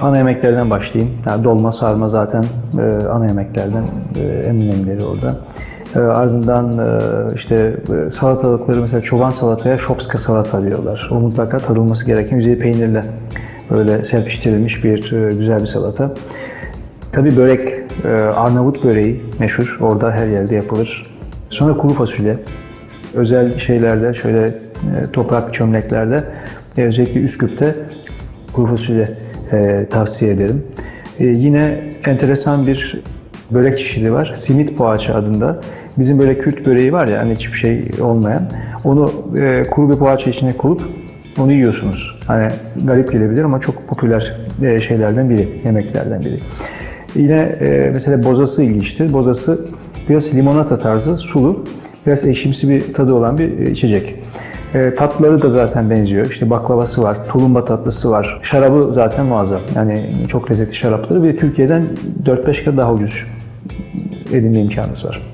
Ana yemeklerden başlayayım. Yani dolma, sarma zaten e, ana yemeklerden e, en önemlileri orada. E, ardından e, işte e, salatalıkları mesela çoban salataya şopska salata diyorlar. O mutlaka tadılması gereken yüzey peynirle böyle serpiştirilmiş bir e, güzel bir salata. Tabii börek, e, Arnavut böreği meşhur. Orada her yerde yapılır. Sonra kuru fasulye. Özel şeylerde, şöyle e, toprak çömleklerde, e, özellikle Üsküp'te kuru fasulye e, tavsiye ederim. E, yine enteresan bir börek çeşidi var. Simit poğaça adında. Bizim böyle Kürt böreği var ya hani hiçbir şey olmayan. Onu e, kuru bir poğaça içine koyup onu yiyorsunuz. Hani garip gelebilir ama çok popüler e, şeylerden biri, yemeklerden biri. Yine e, mesela bozası ilginçtir. Bozası biraz limonata tarzı, sulu, biraz ekşimsi bir tadı olan bir e, içecek. E, tatlıları da zaten benziyor. İşte baklavası var, tulumba tatlısı var. Şarabı zaten muazzam. Yani çok lezzetli şarapları ve Türkiye'den 4-5 kat daha ucuz edinme imkanınız var.